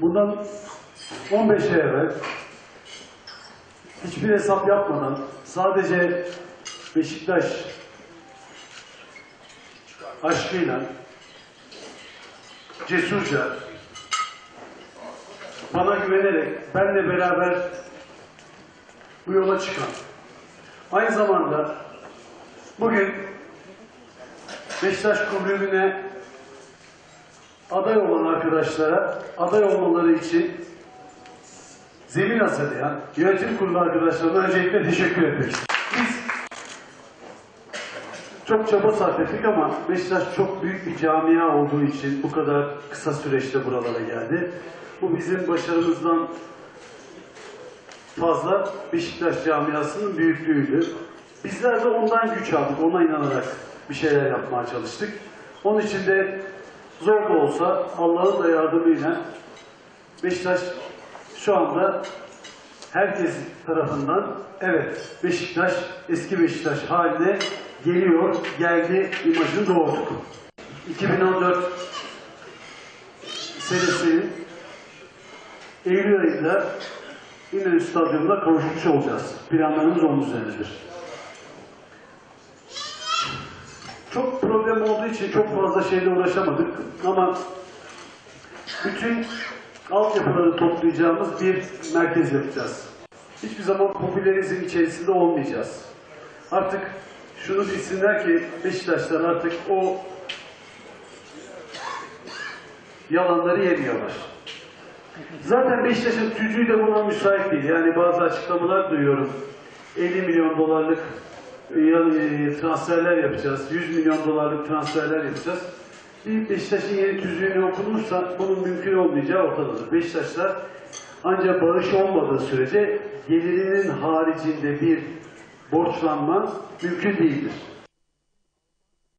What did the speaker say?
Bundan 15 ay evvel hiçbir hesap yapmadan sadece Beşiktaş aşkıyla cesurca bana güvenerek benle beraber bu yola çıkan aynı zamanda bugün Beşiktaş Kulübü'ne aday olan arkadaşlara aday olmaları için zemin hazırlayan yönetim kurulu arkadaşlarına öncelikle teşekkür etmek. Biz çok çaba sarf ettik ama Beşiktaş çok büyük bir camia olduğu için bu kadar kısa süreçte buralara geldi. Bu bizim başarımızdan fazla Beşiktaş camiasının büyüklüğüydü. Bizler de ondan güç aldık, ona inanarak bir şeyler yapmaya çalıştık. Onun için de zor da olsa Allah'ın da yardımıyla Beşiktaş şu anda herkes tarafından evet Beşiktaş eski Beşiktaş haline geliyor, geldi imajını doğurduk. 2014 senesinin Eylül ayında İnönü Stadyumu'nda kavuşmuş olacağız. Planlarımız onun üzerindedir. Çok problem olduğu için çok fazla şeyle uğraşamadık ama bütün altyapıları toplayacağımız bir merkez yapacağız. Hiçbir zaman popülerizm içerisinde olmayacağız. Artık şunu bilsinler ki Beşiktaşlar artık o yalanları yemiyorlar. Zaten Beşiktaş'ın tücüğü de buna müsait değil. Yani bazı açıklamalar duyuyorum. 50 milyon dolarlık transferler yapacağız. 100 milyon dolarlık transferler yapacağız. Bir Beşiktaş'ın yeni tüzüğünü okunursa bunun mümkün olmayacağı ortadadır. Beşiktaşlar ancak barış olmadığı sürece gelirinin haricinde bir borçlanma mümkün değildir.